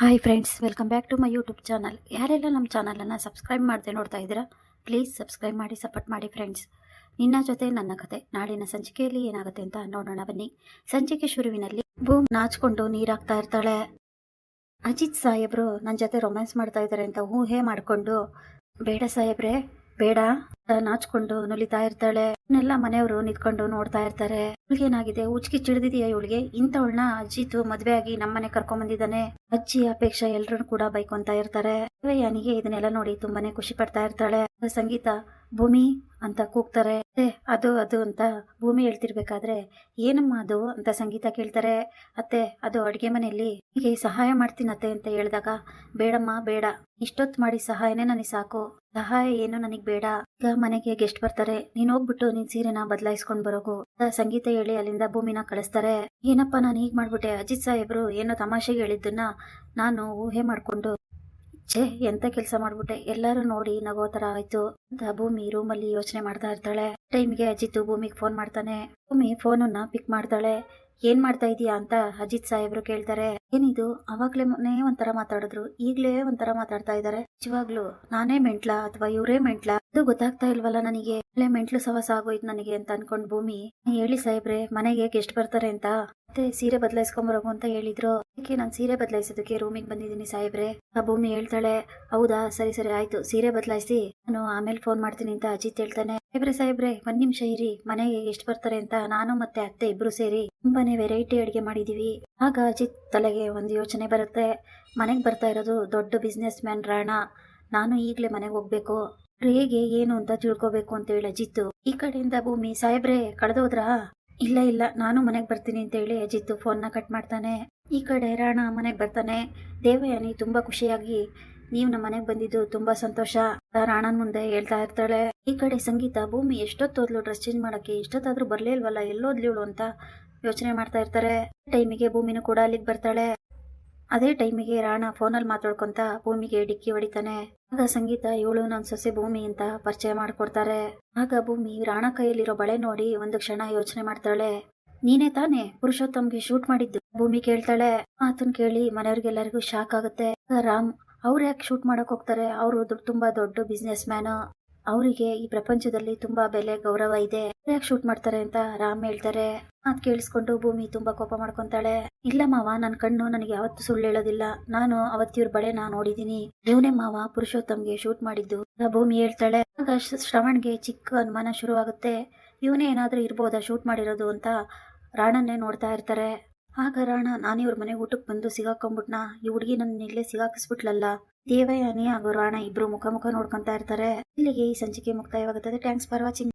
Hi friends welcome back to my YouTube channel ಯಾರೆಲ್ಲ ನಮ್ಮ ಚಾನಲನ್ನು ಸಬ್ಸ್ಕ್ರೈಬ್ ಮಾಡದೆ ನೋಡ್ತಾ ಇದ್ದೀರಾ ಪ್ಲೀಸ್ ಸಬ್ಸ್ಕ್ರೈಬ್ ಮಾಡಿ ಸಪೋರ್ಟ್ ಮಾಡಿ ಫ್ರೆಂಡ್ಸ್ ನಿನ್ನ ಜೊತೆ ನನ್ನ ಕತೆ. ನಾಳಿನ ಸಂಚಿಕೆಯಲ್ಲಿ ಏನಾಗುತ್ತೆ ಅಂತ ನೋಡೋಣ ಬನ್ನಿ. ಸಂಚಿಕೆ ಶುರುವಿನಲ್ಲಿ ಭೂಮ್ ನಾಚ್ಕೊಂಡು ನೀರಾಗ್ತಾ ಇರ್ತಾಳೆ. ಅಜಿತ್ ಸಾಹೇಬ್ರು ನನ್ನ ಜೊತೆ ರೊಮ್ಯಾನ್ಸ್ ಮಾಡ್ತಾ ಇದ್ದಾರೆ ಅಂತ ಊಹೆ ಮಾಡಿಕೊಂಡು, ಬೇಡ ಸಾಹೇಬ್ರೆ ಬೇಡ ನಾಚ್ಕೊಂಡು ನುಲಿತಾ ಇರ್ತಾಳೆ. ಇನ್ನೆಲ್ಲ ಮನೆಯವರು ನಿಂತ್ಕೊಂಡು ನೋಡ್ತಾ ಇರ್ತಾರೆ. ಏನಾಗಿದೆ ಉಚ್ಕಿ ಚಿಡ್ದಿದೆಯಾ ಇವಳಿಗೆ? ಇಂಥವಳನ್ನ ಅಜ್ಜಿತು ಮದ್ವೆ ಆಗಿ ನಮ್ಮನೆ ಕರ್ಕೊಂಡ್ ಬಂದಿದ್ದಾನೆ. ಅಜ್ಜಿ ಅಪೇಕ್ಷೆ ಎಲ್ರು ಕೂಡ ಬೈಕೊಂತ ಇರ್ತಾರೆ. ಅನಿಗೆ ಇದನ್ನೆಲ್ಲ ನೋಡಿ ತುಂಬಾನೇ ಖುಷಿ ಪಡ್ತಾ ಇರ್ತಾಳೆ. ಸಂಗೀತ ಭೂಮಿ ಅಂತ ಕೂಗ್ತಾರೆ. "ಏ, ಅದು ಅದು ಅಂತ ಭೂಮಿ ಹೇಳ್ತಿರ್ಬೇಕಾದ್ರೆ ಏನಮ್ಮ ಅದು ಅಂತ ಸಂಗೀತ ಕೇಳ್ತಾರೆ. ಅತ್ತೆ ಅದು ಅಡುಗೆ ಮನೆಯಲ್ಲಿ ಹೀಗೆ ಸಹಾಯ ಮಾಡ್ತೀನತ್ತೆ ಅಂತ ಹೇಳಿದಾಗ ಬೇಡಮ್ಮ ಬೇಡ. ಇಷ್ಟೊತ್ತು ಮಾಡಿ ಸಹಾಯನೇ ನನಗೆ ಸಾಕು. ಸಹಾಯ ಏನು ನನಗೆ ಬೇಡ. ಈಗ ಮನೆಗೆ ಗೆಸ್ಟ್ ಬರ್ತಾರೆ. ನೀನ್ ಹೋಗ್ಬಿಟ್ಟು ನಿನ್ ಸೀರೆನ ಬದಲಾಯಿಸ್ಕೊಂಡ್ ಬರೋಗು ಸಂಗೀತ ಹೇಳಿ ಅಲ್ಲಿಂದ ಭೂಮಿನ ಕಳಿಸ್ತಾರೆ. ಏನಪ್ಪ ನಾನು ಹೀಗ್ ಮಾಡ್ಬಿಟ್ಟೆ? ಅಜಿತ್ ಸಾಹೇಬ್ರು ಏನೋ ತಮಾಷೆಗೆ ಹೇಳಿದ್ದನ್ನ ನಾನು ಊಹೆ ಮಾಡ್ಕೊಂಡು ಛೇ, ಎಂತ ಕೆಲಸ ಮಾಡ್ಬಿಟ್ಟೆ. ಎಲ್ಲರೂ ನೋಡಿ ನಗೋ ತರ ಆಯ್ತು. ಅಂತ ಭೂಮಿ ರೂಮಲ್ಲಿ ಯೋಚನೆ ಮಾಡ್ತಾ ಇರ್ತಾಳೆ. ಟೈಮ್ಗೆ ಅಜಿತ್ ಭೂಮಿಗೆ ಫೋನ್ ಮಾಡ್ತಾನೆ. ಭೂಮಿ ಫೋನನ್ನ ಪಿಕ್ ಮಾಡ್ತಾಳೆ. ಏನ್ ಮಾಡ್ತಾ ಇದೀಯಾ ಅಂತ ಅಜಿತ್ ಸಾಹೇಬ್ರು ಕೇಳ್ತಾರೆ. ಏನಿದು? ಅವಾಗ್ಲೇ ಮೊನ್ನೆ ಒಂಥರ ಮಾತಾಡಿದ್ರು. ಈಗ್ಲೇ ಒಂಥರ ಮಾತಾಡ್ತಾ ಇದಾರೆ. ನಿಜವಾಗ್ಲು, ನಾನೇ ಮೆಂಟ್ಲಾ ಅಥವಾ ಇವರೇ ಮೆಂಟ್ಲಾ? ಅದು ಗೊತ್ತಾಗ್ತಾ ಇಲ್ವಲ್ಲ ನನಗೆ. ಮೆಂಟ್ಲು ಸವಸ ಆಗೋಯ್ತು ನನಗೆ ಅಂತ ಅನ್ಕೊಂಡ್ ಭೂಮಿ. ಹೇಳಿ ಸಾಹೇಬ್ರೆ, ಮನೆಗೆ ಗೆಸ್ಟ್ ಬರ್ತಾರೆ ಅಂತ? ಮತ್ತೆ ಸೀರೆ ಬದಲಾಯಿಸ್ಕೊಂಬರೋಗು ಅಂತ ಹೇಳಿದ್ರು. ಅದಕ್ಕೆ ನಾನು ಸೀರೆ ಬದಲಾಯಿಸೋದಕ್ಕೆ ರೂಮಿಗೆ ಬಂದಿದ್ದೀನಿ ಸಾಹೇಬ್ರೆ? ಆ ಭೂಮಿ ಹೇಳ್ತಾಳೆ. ಹೌದಾ, ಸರಿ ಸರಿ, ಆಯ್ತು. ಸೀರೆ ಬದಲಾಯಿಸಿ. ನಾನು ಆಮೇಲೆ ಫೋನ್ ಮಾಡ್ತೀನಿ ಅಂತ ಅಜಿತ್ ಹೇಳ್ತಾನೆ. ಸಾಹೇಬ್ರೆ ಸಾಹೇಬ್ರೆ, ಒಂದ್ ನಿಮಿಷ ಇರಿ. ಮನೆಗೆ ಎಷ್ಟು ಬರ್ತಾರೆ ಅಂತ ನಾನು ಮತ್ತೆ ಅತ್ತೆ ಇಬ್ರು ಸೇರಿ ತುಂಬಾನೇ ವೆರೈಟಿ ಅಡಿಗೆ ಮಾಡಿದೀವಿ. ಆಗ ಅಜಿತ್ ತಲೆಗೆ ಒಂದು ಯೋಚನೆ ಬರುತ್ತೆ. ಮನೆಗೆ ಬರ್ತಾ ಇರೋದು ದೊಡ್ಡ ಬಿಸ್ನೆಸ್ ಮ್ಯಾನ್ ರಾಣ. ನಾನು ಈಗ್ಲೇ ಮನೆಗೆ ಹೋಗ್ಬೇಕು. ಹೇಗೆ, ಏನು ಅಂತ ತಿಳ್ಕೊಬೇಕು ಅಂತ ಹೇಳಿ ಅಜಿತ್ ಈ ಕಡೆಯಿಂದ ಭೂಮಿ, ಸಾಹೇಬ್ರೆ, ಕಳೆದೋದ್ರಾ? ಇಲ್ಲ ಇಲ್ಲ, ನಾನು ಮನೆಗೆ ಬರ್ತೀನಿ ಅಂತ ಹೇಳಿ ಅಜಿತ್ ಫೋನ್ನ ಕಟ್ ಮಾಡ್ತಾನೆ. ಈ ಕಡೆ ರಾಣ ಮನೆಗೆ ಬರ್ತಾನೆ. ದೇವಯಾನಿ ತುಂಬಾ ಖುಷಿಯಾಗಿ, ನೀವು ನಮ್ಮ ಮನೆಗೆ ಬಂದಿದ್ದು ತುಂಬಾ ಸಂತೋಷ ರಾಣನ್ ಮುಂದೆ ಹೇಳ್ತಾ ಇರ್ತಾಳೆ. ಈ ಕಡೆ ಸಂಗೀತ, ಭೂಮಿ ಎಷ್ಟೊತ್ತೋದ್ಲು ಡ್ರೆಸ್ ಚೇಂಜ್ ಮಾಡಕ್ಕೆ ಎಷ್ಟೊತ್ತಾದ್ರೂ ಬರ್ಲೇ ಇಲ್ವಲ್ಲ ಎಲ್ಲೋದ್ಲಿವಳು ಅಂತ ಯೋಚನೆ ಮಾಡ್ತಾ ಇರ್ತಾರೆ. ಟೈಮಿಗೆ ಭೂಮಿನೂ ಕೂಡ ಅಲ್ಲಿಗೆ ಬರ್ತಾಳೆ. ಅದೇ ಟೈಮಿಗೆ ರಾಣ ಫೋನಲ್ಲಿ ಮಾತಾಡ್ಕೊಂತ ಭೂಮಿಗೆ ಡಿಕ್ಕಿ ಹೊಡಿತಾನೆ. ಆಗ ಸಂಗೀತ, ಇವಳು ನನ್ನ ಸೊಸೆ ಭೂಮಿ ಅಂತ ಪರಿಚಯ ಮಾಡ್ಕೊಡ್ತಾರೆ. ಆಗ ಭೂಮಿ ರಾಣ ಕೈಯಲ್ಲಿರೋ ಬಳೆ ನೋಡಿ ಒಂದು ಕ್ಷಣ ಯೋಚನೆ ಮಾಡ್ತಾಳೆ. ನೀನೇ ತಾನೇ? ಪುರುಷೋತ್ತಮ್ಗೆ ಶೂಟ್ ಮಾಡಿದ್ದು? ಭೂಮಿ ಕೇಳ್ತಾಳೆ. ಮಾತನ್ ಕೇಳಿ ಮನೆಯವ್ರಿಗೆಲ್ಲರಿಗೂ ಶಾಕ್ ಆಗುತ್ತೆ. ರಾಮ್, ಅವ್ರು ಯಾಕೆ ಶೂಟ್ ಮಾಡಕ್ ಹೋಗ್ತಾರೆ? ಅವರು ತುಂಬಾ ದೊಡ್ಡ ಬಿಸ್ನೆಸ್ ಮ್ಯಾನ್ ಅವರಿಗೆ ಈ ಪ್ರಪಂಚದಲ್ಲಿ ತುಂಬಾ ಬೆಲೆ, ಗೌರವ ಇದೆ. ಯಾಕೆ ಶೂಟ್ ಮಾಡ್ತಾರೆ ಅಂತ ರಾಮ್ ಹೇಳ್ತಾರೆ. ಅದ್ ಕೇಳಿಸ್ಕೊಂಡು ಭೂಮಿ ತುಂಬಾ ಕೋಪ ಮಾಡ್ಕೊಂತಾಳೆ. ಇಲ್ಲ ಮಾವ, ನನ್ ಕಣ್ಣು ನನಗೆ ಯಾವತ್ತೂ ಸುಳ್ಳು ಹೇಳೋದಿಲ್ಲ. ನಾನು ಅವತ್ತಿವ್ರ ನಾ ನೋಡಿದೀನಿ. ಇವನೇ ಮಾವ, ಪುರುಷೋತ್ತಮ್ಗೆ ಶೂಟ್ ಮಾಡಿದ್ದು. ಭೂಮಿ ಹೇಳ್ತಾಳೆ. ಆಗ ಶ್ರ- ಶ್ರವಣ್ಗೆ ಚಿಕ್ಕ ಅನುಮಾನ ಶುರುವಾಗುತ್ತೆ. ಇವನೇ ಏನಾದ್ರೂ ಇರ್ಬೋದಾ ಶೂಟ್ ಮಾಡಿರೋದು ಅಂತ ರಾಣನ್ನೇ ನೋಡ್ತಾ ಇರ್ತಾರೆ. ಆಗ ರಾಣ, ನಾನು ಇವ್ರ ಮನೆಗೆ ಊಟಕ್ಕೆ ಬಂದು ಸಿಗಾಕೊಂಬಿಟ್ನ? ಈ ಹುಡುಗಿ ನನ್ನ ಇಲ್ಲೇ ಸಿಗಾಕಿಸ್ಬಿಟ್ಲಲ್ಲ? ದೇವಯಾನಿ ಹಾಗೂ ರಾಣ ಇಬ್ರು ಮುಖ ಮುಖ ನೋಡ್ಕೊಂತಾ ಇರ್ತಾರೆ. ಇಲ್ಲಿಗೆ ಈ ಸಂಚಿಕೆ ಮುಕ್ತಾಯವಾಗುತ್ತದೆ. Thanks for watching